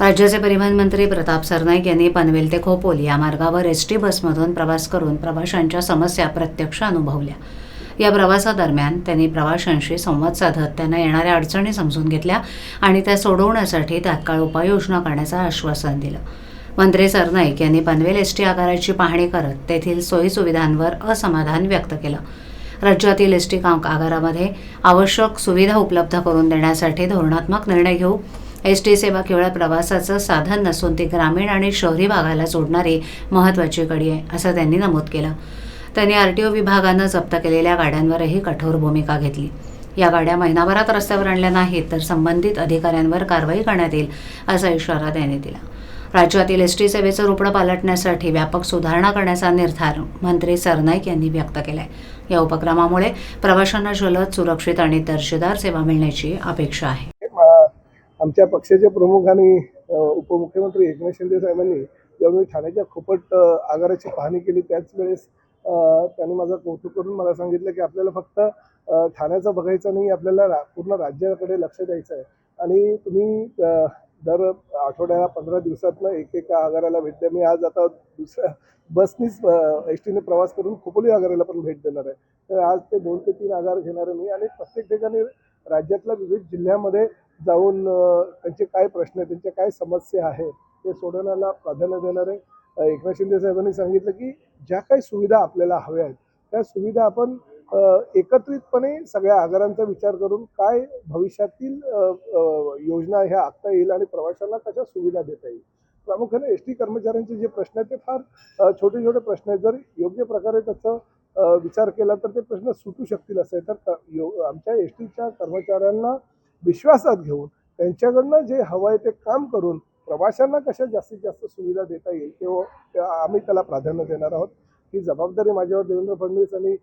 राज्याचे परिवहन मंत्री प्रताप सरनाईक यांनी पनवेल ते खोपोली या मार्गावर एस टी बसमधून प्रवास करून प्रवाशांच्या समस्या प्रत्यक्ष अनुभवल्या. या प्रवासादरम्यान त्यांनी प्रवाशांशी संवाद साधत त्यांना येणाऱ्या अडचणी समजून घेतल्या आणि त्या सोडवण्यासाठी तात्काळ उपाययोजना करण्याचं आश्वासन दिलं. मंत्री सरनाईक यांनी पनवेल एस टी आगाराची पाहणी करत तेथील सोयीसुविधांवर असमाधान व्यक्त केलं. राज्यातील एस टी आगारामध्ये आवश्यक सुविधा उपलब्ध करून देण्यासाठी धोरणात्मक निर्णय घेऊ एस टी सेवा केवळ प्रवासाचं साधन नसून ती ग्रामीण आणि शहरी भागाला जोडणारी महत्त्वाची कडी आहे असं त्यांनी नमूद केलं. त्यांनी आर टी ओ विभागानं जप्त केलेल्या गाड्यांवरही कठोर भूमिका घेतली. या गाड्या महिनाभरात रस्त्यावर आणल्या नाहीत तर संबंधित अधिकाऱ्यांवर कारवाई करण्यात येईल असा इशारा त्यांनी दिला. राज्यातील एस टी सेवेचं रुपडं पालटण्यासाठी व्यापक सुधारणा करण्याचा निर्धार मंत्री सरनाईक यांनी व्यक्त केलाय. या उपक्रमामुळे प्रवाशांना जलद सुरक्षित आणि दर्जेदार सेवा मिळण्याची अपेक्षा आहे. आमच्या पक्षाचे प्रमुख आणि उपमुख्यमंत्री एकनाथ शिंदे साहेबांनी ज्यावेळी मी ठाण्याच्या खोपट आगाराची पाहणी केली त्याच वेळेस त्यांनी माझं कौतुक करून मला सांगितलं की आपल्याला फक्त ठाण्याचं बघायचं नाही आपल्याला रा- पूर्ण राज्याकडे लक्ष द्यायचं आहे. आणि तुम्ही दर आठवड्याला पंधरा दिवसातनं एक एका आगाराला भेट द्या. मी आज आता दुसऱ्या बसनीच एस टीने प्रवास करून खोपोली आगाराला पण भेट देणार आहे. तर आज ते दोन ते तीन आगार घेणार आहे मी. आणि प्रत्येक ठिकाणी राज्यातल्या विविध जिल्ह्यामध्ये जाऊन त्यांचे काय प्रश्न आहेत त्यांच्या काय समस्या आहे ते सोडवण्याला प्राधान्य देणार आहे एकनाथ शिंदे साहेबांनी सांगितलं की ज्या काही सुविधा आपल्याला हव्या आहेत त्या सुविधा आपण एकत्रितपणे सगळ्या आगारांचा विचार करून काय भविष्यातील योजना ह्या आखता येईल आणि प्रवाशांना कशा सुविधा देता येईल. प्रामुख्याने एस टी कर्मचाऱ्यांचे जे प्रश्न आहेत ते फार छोटे छोटे प्रश्न आहेत. जर योग्य प्रकारे त्याचं विचार केला तर ते प्रश्न सुटू शकतील असं आहे. तर क- यो- आमच्या एस टीच्या कर्मचाऱ्यांना विश्वासात घेऊन त्यांच्याकडनं जे हवं आहे ते काम करून प्रवाशांना कशा जास्तीत जास्त सुविधा देता येईल तेव्हा आम्ही त्याला प्राधान्य देणार आहोत. ही जबाबदारी माझ्यावर देवेंद्र फडणवीस आणि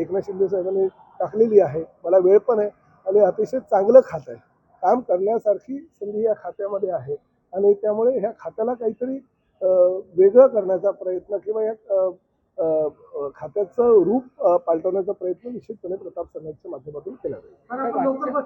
एकनाथ शिंदे साहेबांनी टाकलेली आहे. मला वेळ पण आहे आणि अतिशय चांगलं खातं आहे. काम करण्यासारखी संधी या खात्यामध्ये आहे आणि त्यामुळे ह्या खात्याला काहीतरी वेगळं करण्याचा प्रयत्न किंवा या खात्याचं रूप पालटवण्याचा प्रयत्न निश्चितपणे प्रताप सरनाईकच्या माध्यमातून केला जाईल.